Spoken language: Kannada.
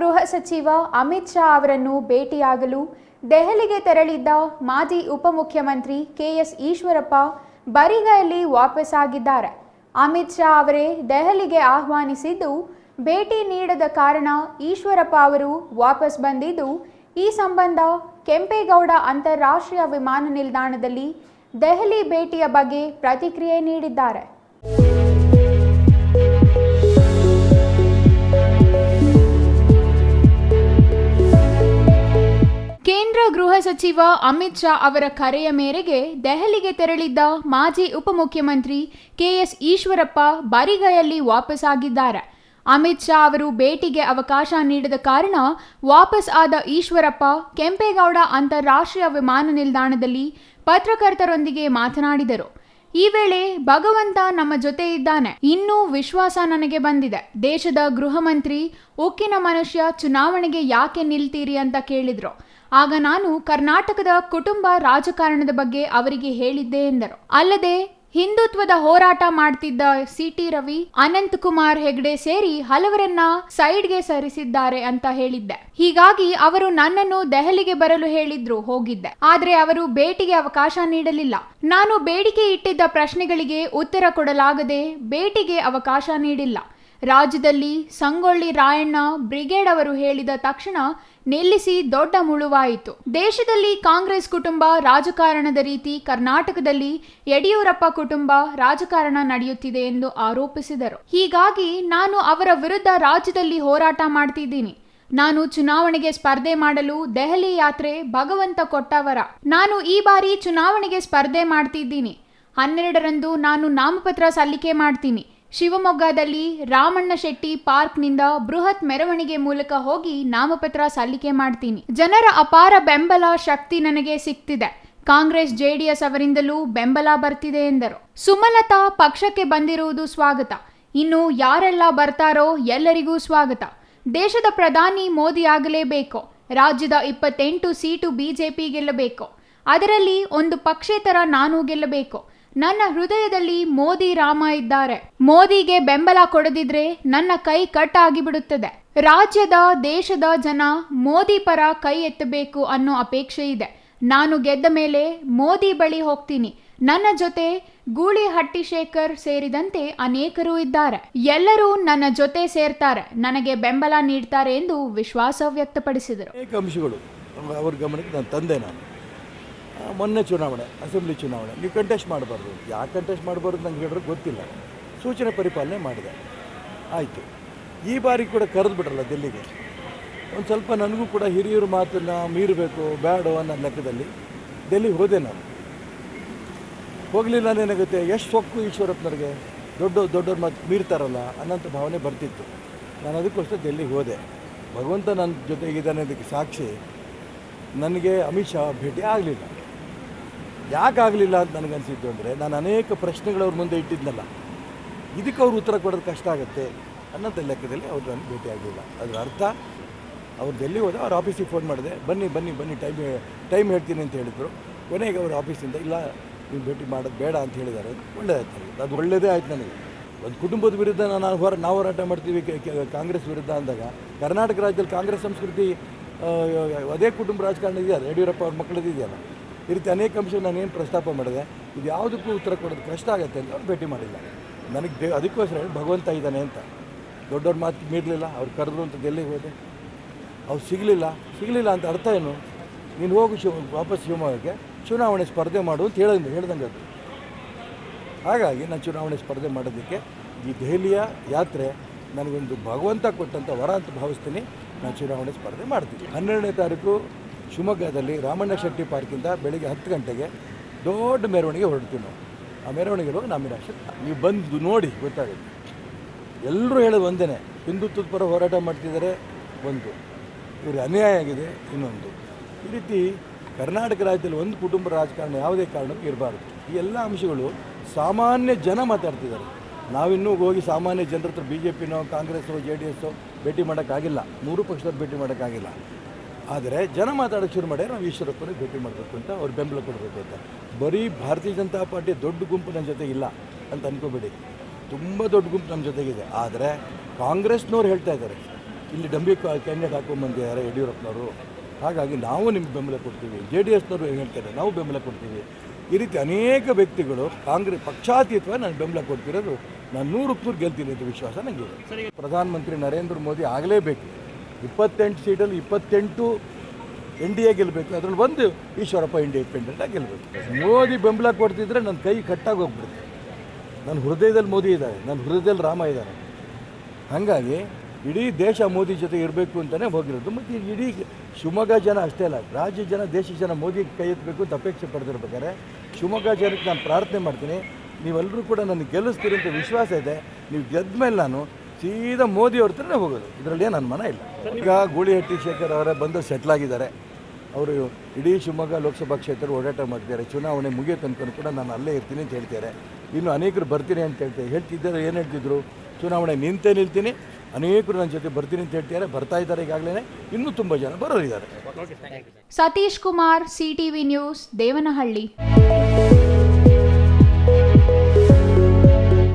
ಗೃಹ ಸಚಿವ ಅಮಿತ್ ಶಾ ಅವರನ್ನು ಭೇಟಿಯಾಗಲು ದೆಹಲಿಗೆ ತೆರಳಿದ್ದ ಮಾಜಿ ಉಪಮುಖ್ಯಮಂತ್ರಿ ಕೆಎಸ್ ಈಶ್ವರಪ್ಪ ಬರಿಗೈಯಲ್ಲಿ ವಾಪಸ್ಸಾಗಿದ್ದಾರೆ ಅಮಿತ್ ಶಾ ಅವರೇ ದೆಹಲಿಗೆ ಆಹ್ವಾನಿಸಿದ್ದು, ಭೇಟಿ ನೀಡದ ಕಾರಣ ಈಶ್ವರಪ್ಪ ಅವರು ವಾಪಸ್ ಬಂದಿದ್ದು, ಈ ಸಂಬಂಧ ಕೆಂಪೇಗೌಡ ಅಂತಾರಾಷ್ಟ್ರೀಯ ವಿಮಾನ ನಿಲ್ದಾಣದಲ್ಲಿ ದೆಹಲಿ ಭೇಟಿಯ ಬಗ್ಗೆ ಪ್ರತಿಕ್ರಿಯೆ ನೀಡಿದ್ದಾರೆ. ಗೃಹ ಸಚಿವ ಅಮಿತ್ ಶಾ ಅವರ ಕರೆಯ ಮೇರೆಗೆ ದೆಹಲಿಗೆ ತೆರಳಿದ್ದ ಮಾಜಿ ಉಪಮುಖ್ಯಮಂತ್ರಿ ಕೆಎಸ್ ಈಶ್ವರಪ್ಪ ಬರಿಗೈಯಲ್ಲಿ ವಾಪಸ್ಸಾಗಿದ್ದಾರೆ. ಅಮಿತ್ ಶಾ ಅವರು ಭೇಟಿಗೆ ಅವಕಾಶ ನೀಡದ ಕಾರಣ ವಾಪಸ್ ಆದ ಈಶ್ವರಪ್ಪ ಕೆಂಪೇಗೌಡ ಅಂತಾರಾಷ್ಟ್ರೀಯ ವಿಮಾನ ನಿಲ್ದಾಣದಲ್ಲಿ ಪತ್ರಕರ್ತರೊಂದಿಗೆ ಮಾತನಾಡಿದರು. ಈ ವೇಳೆ ಭಗವಂತ ನಮ್ಮ ಜೊತೆ ಇದ್ದಾನೆ. ಇನ್ನೂ ವಿಶ್ವಾಸ ನನಗೆ ಬಂದಿದೆ. ದೇಶದ ಗೃಹ ಮಂತ್ರಿ, ಉಕ್ಕಿನ ಮನುಷ್ಯ ಚುನಾವಣೆಗೆ ಯಾಕೆ ನಿಲ್ತೀರಿ ಅಂತ ಕೇಳಿದ್ರು. ಆಗ ನಾನು ಕರ್ನಾಟಕದ ಕುಟುಂಬ ರಾಜಕಾರಣದ ಬಗ್ಗೆ ಅವರಿಗೆ ಹೇಳಿದ್ದೆ ಎಂದರು. ಅಲ್ಲದೆ ಹಿಂದುತ್ವದ ಹೋರಾಟ ಮಾಡ್ತಿದ್ದ ಸಿಟಿ ರವಿ ಅನಂತ್ ಕುಮಾರ್ ಹೆಗ್ಡೆ ಸೇರಿ ಹಲವರನ್ನ ಸೈಡ್ಗೆ ಸರಿಸಿದ್ದಾರೆ ಅಂತ ಹೇಳಿದ್ದೆ. ಹೀಗಾಗಿ ಅವರು ನನ್ನನ್ನು ದೆಹಲಿಗೆ ಬರಲು ಹೇಳಿದ್ರು, ಹೋಗಿದ್ದೆ. ಆದ್ರೆ ಅವರು ಭೇಟಿಗೆ ಅವಕಾಶ ನೀಡಲಿಲ್ಲ. ನಾನು ಬೇಡಿಕೆ ಇಟ್ಟಿದ್ದ ಪ್ರಶ್ನೆಗಳಿಗೆ ಉತ್ತರ ಕೊಡಲಾಗದೆ ಭೇಟಿಗೆ ಅವಕಾಶ ನೀಡಿಲ್ಲ. ರಾಜ್ಯದಲ್ಲಿ ಸಂಗೊಳ್ಳಿ ರಾಯಣ್ಣ ಬ್ರಿಗೇಡ್ ಅವರು ಹೇಳಿದ ತಕ್ಷಣ ನಿಲ್ಲಿಸಿ ದೊಡ್ಡ ಮುಳುವಾಯಿತು. ದೇಶದಲ್ಲಿ ಕಾಂಗ್ರೆಸ್ ಕುಟುಂಬ ರಾಜಕಾರಣದ ರೀತಿ ಕರ್ನಾಟಕದಲ್ಲಿ ಯಡಿಯೂರಪ್ಪ ಕುಟುಂಬ ರಾಜಕಾರಣ ನಡೆಯುತ್ತಿದೆ ಎಂದು ಆರೋಪಿಸಿದರು. ಹೀಗಾಗಿ ನಾನು ಅವರ ವಿರುದ್ಧ ರಾಜ್ಯದಲ್ಲಿ ಹೋರಾಟ ಮಾಡ್ತಿದ್ದೀನಿ. ನಾನು ಚುನಾವಣೆಗೆ ಸ್ಪರ್ಧೆ ಮಾಡಲು ದೆಹಲಿ ಯಾತ್ರೆ ಭಗವಂತ ಕೊಟ್ಟವರ. ನಾನು ಈ ಬಾರಿ ಚುನಾವಣೆಗೆ ಸ್ಪರ್ಧೆ ಮಾಡ್ತಿದ್ದೀನಿ. ಹನ್ನೆರಡರಂದು ನಾನು ನಾಮಪತ್ರ ಸಲ್ಲಿಕೆ ಮಾಡ್ತೀನಿ. ಶಿವಮೊಗ್ಗದಲ್ಲಿ ರಾಮಣ್ಣ ಶೆಟ್ಟಿ ಪಾರ್ಕ್ನಿಂದ ಬೃಹತ್ ಮೆರವಣಿಗೆ ಮೂಲಕ ಹೋಗಿ ನಾಮಪತ್ರ ಸಲ್ಲಿಕೆ ಮಾಡ್ತೀನಿ. ಜನರ ಅಪಾರ ಬೆಂಬಲ ಶಕ್ತಿ ನನಗೆ ಸಿಕ್ತಿದೆ. ಕಾಂಗ್ರೆಸ್, ಜೆಡಿಎಸ್ ಅವರಿಂದಲೂ ಬೆಂಬಲ ಬರ್ತಿದೆ ಎಂದರು. ಸುಮಲತಾ ಪಕ್ಷಕ್ಕೆ ಬಂದಿರುವುದು ಸ್ವಾಗತ. ಇನ್ನು ಯಾರೆಲ್ಲ ಬರ್ತಾರೋ ಎಲ್ಲರಿಗೂ ಸ್ವಾಗತ. ದೇಶದ ಪ್ರಧಾನಿ ಮೋದಿ ಆಗಲೇಬೇಕು. ರಾಜ್ಯದ ಇಪ್ಪತ್ತೆಂಟು ಸೀಟು ಬಿಜೆಪಿ ಗೆಲ್ಲಬೇಕು. ಅದರಲ್ಲಿ ಒಂದು ಪಕ್ಷೇತರ ನಾನು ಗೆಲ್ಲಬೇಕು. ನನ್ನ ಹೃದಯದಲ್ಲಿ ಮೋದಿ ರಾಮ ಇದ್ದಾರೆ. ಮೋದಿಗೆ ಬೆಂಬಲ ಕೊಡದಿದ್ರೆ ನನ್ನ ಕೈ ಕಟ್ ಆಗಿಬಿಡುತ್ತದೆ ರಾಜ್ಯದ, ದೇಶದ ಜನ ಮೋದಿ ಪರ ಕೈ ಎತ್ತಬೇಕು ಅನ್ನೋ ಅಪೇಕ್ಷೆ ಇದೆ. ನಾನು ಗೆದ್ದ ಮೇಲೆ ಮೋದಿ ಬಳಿ ಹೋಗ್ತೀನಿ. ನನ್ನ ಜೊತೆ ಗೂಳಿಹಟ್ಟಿ ಶೇಖರ್ ಸೇರಿದಂತೆ ಅನೇಕರು ಇದ್ದಾರೆ. ಎಲ್ಲರೂ ನನ್ನ ಜೊತೆ ಸೇರ್ತಾರೆ. ನನಗೆ ಬೆಂಬಲ ನೀಡ್ತಾರೆ ಎಂದು ವಿಶ್ವಾಸ ವ್ಯಕ್ತಪಡಿಸಿದರು. ಅವರ ಗಮನಕ್ಕೆ ನಾನು ತಂದೆ ನಾನು. ಮೊನ್ನೆ ಚುನಾವಣೆ, ಅಸೆಂಬ್ಲಿ ಚುನಾವಣೆ. ನೀವು ಕಂಟೆಸ್ಟ್ ಮಾಡಬಾರ್ದು. ಯಾಕೆ ಕಂಟೆಸ್ಟ್ ಮಾಡಬಾರ್ದು ನಂಗೆ ಹೇಳಿದ್ರೆ ಗೊತ್ತಿಲ್ಲ. ಸೂಚನೆ ಪರಿಪಾಲನೆ ಮಾಡಿದೆ. ಆಯಿತು. ಈ ಬಾರಿ ಕೂಡ ಕರೆದು ಬಿಟ್ರಲ್ಲ ಡೆಲ್ಲಿಗೆ ಒಂದು ಸ್ವಲ್ಪ ನನಗೂ ಕೂಡ ಹಿರಿಯರ ಮಾತನ್ನು ಮೀರಬೇಕು ಬೇಡ ಅನ್ನೋ ಲೆಕ್ಕದಲ್ಲಿ ಡೆಲ್ಲಿಗೆ ಹೋದೆ ನಾನು. ಹೋಗಲಿಲ್ಲ ಏನಾಗುತ್ತೆ? ಎಷ್ಟು ಸೊಕ್ಕು ಈಶ್ವರಪ್ಪನವ್ರಿಗೆ? ದೊಡ್ಡ ದೊಡ್ಡವ್ರ ಮಾತು ಮೀರ್ತಾರಲ್ಲ ಅನ್ನೋಂಥ ಭಾವನೆ ಬರ್ತಿತ್ತು. ನಾನು ಅದಕ್ಕೋಸ್ಕರ ಡೆಲ್ಲಿಗೆ ಹೋದೆ. ಭಗವಂತ ನನ್ನ ಜೊತೆಗಿದ್ದಾನೆ ಅದಕ್ಕೆ ಸಾಕ್ಷಿ. ನನಗೆ ಅಮಿತ್ ಶಾ ಭೇಟಿ ಆಗಲಿಲ್ಲ. ಯಾಕೆ ಆಗಲಿಲ್ಲ ಅಂತ ನನಗನ್ಸಿದ್ದು ಅಂದರೆ ನಾನು ಅನೇಕ ಪ್ರಶ್ನೆಗಳು ಅವ್ರ ಮುಂದೆ ಇಟ್ಟಿದ್ನಲ್ಲ. ಇದಕ್ಕೆ ಅವ್ರು ಉತ್ತರ ಕೊಡೋದು ಕಷ್ಟ ಆಗುತ್ತೆ ಅನ್ನೋಂಥ ಲೆಕ್ಕದಲ್ಲಿ ಅವ್ರು ನನಗೆ ಭೇಟಿ ಆಗಲಿಲ್ಲ. ಅದರ ಅರ್ಥ ಅವ್ರು ಡೆಲ್ಲಿ ಹೋದ ಅವ್ರ ಆಫೀಸಿಗೆ ಫೋನ್ ಮಾಡಿದೆ, ಬನ್ನಿ ಬನ್ನಿ ಬನ್ನಿ, ಟೈಮ್ ಟೈಮ್ ಹೇಳ್ತೀನಿ ಅಂತ ಹೇಳಿದರು. ಕೊನೆಗೆ ಅವ್ರ ಆಫೀಸಿಂದ, ಇಲ್ಲ, ನೀವು ಭೇಟಿ ಮಾಡೋದು ಬೇಡ ಅಂತ ಹೇಳಿದ್ದಾರೆ. ಒಳ್ಳೆಯದಾಯ್ತು ಅದು ಒಳ್ಳೆಯದೇ ಆಯ್ತು ನನಗೆ. ಒಂದು ಕುಟುಂಬದ ವಿರುದ್ಧ ನಾನು ಹೊರ, ನಾವು ಹೋರಾಟ ಮಾಡ್ತೀವಿ ಕಾಂಗ್ರೆಸ್ ವಿರುದ್ಧ ಅಂದಾಗ, ಕರ್ನಾಟಕ ರಾಜ್ಯದಲ್ಲಿ ಕಾಂಗ್ರೆಸ್ ಸಂಸ್ಕೃತಿ ಅದೇ ಕುಟುಂಬ ರಾಜಕಾರಣ ಇದೆಯಲ್ಲ, ಯಡಿಯೂರಪ್ಪ ಅವ್ರ ಮಕ್ಕಳದ್ದು ಇದೆಯಲ್ಲ. ಈ ರೀತಿ ಅನೇಕ ಅಂಶ ನಾನು ಏನು ಪ್ರಸ್ತಾಪ ಮಾಡಿದೆ, ಇದು ಯಾವುದಕ್ಕೂ ಉತ್ತರ ಕೊಡೋದು ಕಷ್ಟ ಆಗುತ್ತೆ ಅಂತ ಅವ್ರು ಭೇಟಿ ಮಾಡಿಲ್ಲ ನನಗೆ ದೇ ಅದಕ್ಕೋಸ್ಕರ ಹೇಳಿ, ಭಗವಂತ ಇದ್ದಾನೆ ಅಂತ. ದೊಡ್ಡವ್ರ ಮಾತು ಮೀರಲಿಲ್ಲ, ಅವ್ರು ಕರೆದ್ರು ಅಂತ ಎಲ್ಲಿಗೆ ಹೋದೆ. ಅವ್ರು ಸಿಗಲಿಲ್ಲ ಸಿಗಲಿಲ್ಲ ಅಂತ ಅರ್ಥ ಏನು? ನೀನು ಹೋಗು ಶಿವ, ವಾಪಸ್ ಶಿವಮೊಗ್ಗಕ್ಕೆ, ಚುನಾವಣೆ ಸ್ಪರ್ಧೆ ಮಾಡು ಅಂತ ಹೇಳ್ದಂಗೆ ಹೇಳ್ದಂಗೆ ಅದು. ಹಾಗಾಗಿ ನಾನು ಚುನಾವಣೆ ಸ್ಪರ್ಧೆ ಮಾಡೋದಕ್ಕೆ ಈ ದೆಹಲಿಯ ಯಾತ್ರೆ ನನಗೊಂದು ಭಗವಂತ ಕೊಟ್ಟಂಥ ವರ ಅಂತ ಭಾವಿಸ್ತೀನಿ. ನಾನು ಚುನಾವಣೆ ಸ್ಪರ್ಧೆ ಮಾಡ್ತೀನಿ. ಹನ್ನೆರಡನೇ ತಾರೀಕು ಶಿವಮೊಗ್ಗದಲ್ಲಿ ರಾಮಣ್ಣ ಶೆಟ್ಟಿ ಪಾರ್ಕಿಂದ ಬೆಳಿಗ್ಗೆ ಹತ್ತು ಗಂಟೆಗೆ ದೊಡ್ಡ ಮೆರವಣಿಗೆ ಹೊರಡ್ತೀವಿ ನಾವು. ಆ ಮೆರವಣಿಗೆ ಹೋಗಿ ನಾಮಿನೇಷನ್ ನೀವು ಬಂದು ನೋಡಿ, ಗೊತ್ತಾಗುತ್ತೆ. ಎಲ್ಲರೂ ಹೇಳೋದು ಒಂದೇ ಹಿಂದುತ್ವದ ಪರ ಹೋರಾಟ ಮಾಡ್ತಿದ್ದಾರೆ ಒಂದು, ಇವ್ರಿಗೆ ಅನ್ಯಾಯ ಆಗಿದೆ ಇನ್ನೊಂದು. ಈ ರೀತಿ ಕರ್ನಾಟಕ ರಾಜ್ಯದಲ್ಲಿ ಒಂದು ಕುಟುಂಬ ರಾಜಕಾರಣ ಯಾವುದೇ ಕಾರಣಕ್ಕೂ ಇರಬಾರ್ದು. ಈ ಎಲ್ಲ ಅಂಶಗಳು ಸಾಮಾನ್ಯ ಜನ ಮಾತಾಡ್ತಿದ್ದಾರೆ. ನಾವಿನ್ನೂ ಹೋಗಿ ಸಾಮಾನ್ಯ ಜನರ ಹತ್ರ ಬಿ ಜೆ ಪಿನೋ ಕಾಂಗ್ರೆಸ್ಸೋ, ಜೆ ಡಿ ಎಸ್ಸೋ ಭೇಟಿ ಮಾಡೋಕ್ಕಾಗಿಲ್ಲ. ಮೂರು ಪಕ್ಷದವ್ರು ಭೇಟಿ ಮಾಡೋಕ್ಕಾಗಿಲ್ಲ. ಆದರೆ ಜನ ಮಾತಾಡೋಕ್ಕೆ ಶುರು ಮಾಡಿ ನಾವು ಈಶ್ವರಪ್ಪನಿಗೆ ಭೇಟಿ ಮಾಡಬೇಕು ಅಂತ ಅವ್ರು ಬೆಂಬಲ ಕೊಡಬೇಕು ಅಂತ. ಬರೀ ಭಾರತೀಯ ಜನತಾ ಪಾರ್ಟಿ ದೊಡ್ಡ ಗುಂಪು ನನ್ನ ಜೊತೆ ಇಲ್ಲ ಅಂತ ಅಂದ್ಕೋಬೇಡಿ ತುಂಬ ದೊಡ್ಡ ಗುಂಪು ನಮ್ಮ ಜೊತೆಗಿದೆ. ಆದರೆ ಕಾಂಗ್ರೆಸ್ನವ್ರು ಹೇಳ್ತಾ ಇದ್ದಾರೆ ಇಲ್ಲಿ ಡಂಬಿ ಕ್ಯಾಂಡಿಡೇಟ್ ಹಾಕೊಂಡ್ಬಂದಿದ್ದಾರೆ ಯಡಿಯೂರಪ್ಪನವರು. ಹಾಗಾಗಿ ನಾವು ನಿಮ್ಗೆ ಬೆಂಬಲ ಕೊಡ್ತೀವಿ. ಜೆ ಡಿ ಎಸ್ನವರು ಹೇಳ್ತಾರೆ ನಾವು ಬೆಂಬಲ ಕೊಡ್ತೀವಿ. ಈ ರೀತಿ ಅನೇಕ ವ್ಯಕ್ತಿಗಳು ಕಾಂಗ್ರೆಸ್ ಪಕ್ಷಾತೀತವಾಗಿ ನಾನು ಬೆಂಬಲ ಕೊಡ್ತಿರೋದು ನಾನು ನೂರಕ್ಕೆ ನೂರು ಗೆಲ್ತೀನಿ ಅಂತ ವಿಶ್ವಾಸ ನನಗೆ ಪ್ರಧಾನಮಂತ್ರಿ ನರೇಂದ್ರ ಮೋದಿ ಆಗಲೇಬೇಕು. ಇಪ್ಪತ್ತೆಂಟು ಸೀಟಲ್ಲಿ ಇಪ್ಪತ್ತೆಂಟು ಎನ್ ಡಿ ಎ ಗೆಲ್ಲಬೇಕು ಅದರಲ್ಲಿ ಒಂದು ಈಶ್ವರಪ್ಪ ಇಂಡಿಪೆಂಡೆಂಟಾಗಿ ಗೆಲ್ಲಬೇಕು ಮೋದಿ ಬೆಂಬಲ ಕೊಡ್ತಿದ್ರೆ ನನ್ನ ಕೈ ಕಟ್ಟಾಗಿ ಹೋಗ್ಬಿಡುತ್ತೆ. ನನ್ನ ಹೃದಯದಲ್ಲಿ ಮೋದಿ ಇದ್ದಾರೆ ನನ್ನ ಹೃದಯದಲ್ಲಿ ರಾಮ ಇದ್ದಾರೆ ಹಾಗಾಗಿ ಇಡೀ ದೇಶ ಮೋದಿ ಜೊತೆ ಇರಬೇಕು ಅಂತಲೇ ಹೋಗಿರೋದು. ಮತ್ತು ಇಡೀ ಶಿವಮೊಗ್ಗ ಜನ ಅಷ್ಟೇ ಅಲ್ಲ ರಾಜ್ಯ ಜನ, ದೇಶದ ಜನ ಮೋದಿ ಕೈ ಎತ್ತಬೇಕು ಅಂತ ಅಪೇಕ್ಷೆ ಪಡೆದಿರ್ಬೇಕಾದ್ರೆ ಶಿವಮೊಗ್ಗ ಜನಕ್ಕೆ ನಾನು ಪ್ರಾರ್ಥನೆ ಮಾಡ್ತೀನಿ. ನೀವೆಲ್ಲರೂ ಕೂಡ ನನಗೆ ಗೆಲ್ಲಿಸ್ತೀರಿ ಅಂತ ವಿಶ್ವಾಸ ಇದೆ. ನೀವು ಗೆದ್ದ ಮೇಲೆ ನಾನು ಸೀದಾ ಮೋದಿ ಅವ್ರ ಹತ್ರನೇ ಹೋಗೋದು. ಇದರಲ್ಲಿ ಏನು ಮನ ಇಲ್ಲ. ಈಗ ಗೂಳಿಹಟ್ಟಿ ಶೇಖರ್ ಅವರೇ ಬಂದು ಸೆಟ್ಲ್ ಆಗಿದ್ದಾರೆ. ಅವರು ಇಡೀ ಶಿವಮೊಗ್ಗ ಲೋಕಸಭಾ ಕ್ಷೇತ್ರ ಓಡಾಟ ಮಾಡ್ತಿದ್ದಾರೆ. ಚುನಾವಣೆ ಮುಗಿಯ ತನಕ ಕೂಡ ನಾನು ಅಲ್ಲೇ ಇರ್ತೀನಿ ಅಂತ ಹೇಳ್ತಾರೆ ಇನ್ನು ಅನೇಕರು ಬರ್ತೀನಿ ಅಂತ ಹೇಳ್ತಾರೆ ಹೇಳ್ತಿದ್ದಾರೆ, ಏನು ಹೇಳ್ತಿದ್ರು? ಚುನಾವಣೆ ನಿಂತೇ ನಿಲ್ತೀನಿ. ಅನೇಕರು ನನ್ನ ಜೊತೆ ಬರ್ತೀನಿ ಅಂತ ಹೇಳ್ತಿದ್ದಾರೆ. ಬರ್ತಾ ಇದ್ದಾರೆ ಈಗಾಗಲೇ ಇನ್ನೂ ತುಂಬ ಜನ ಬರೋರಿದ್ದಾರೆ. Satish Kumar CTV news, Devanahalli.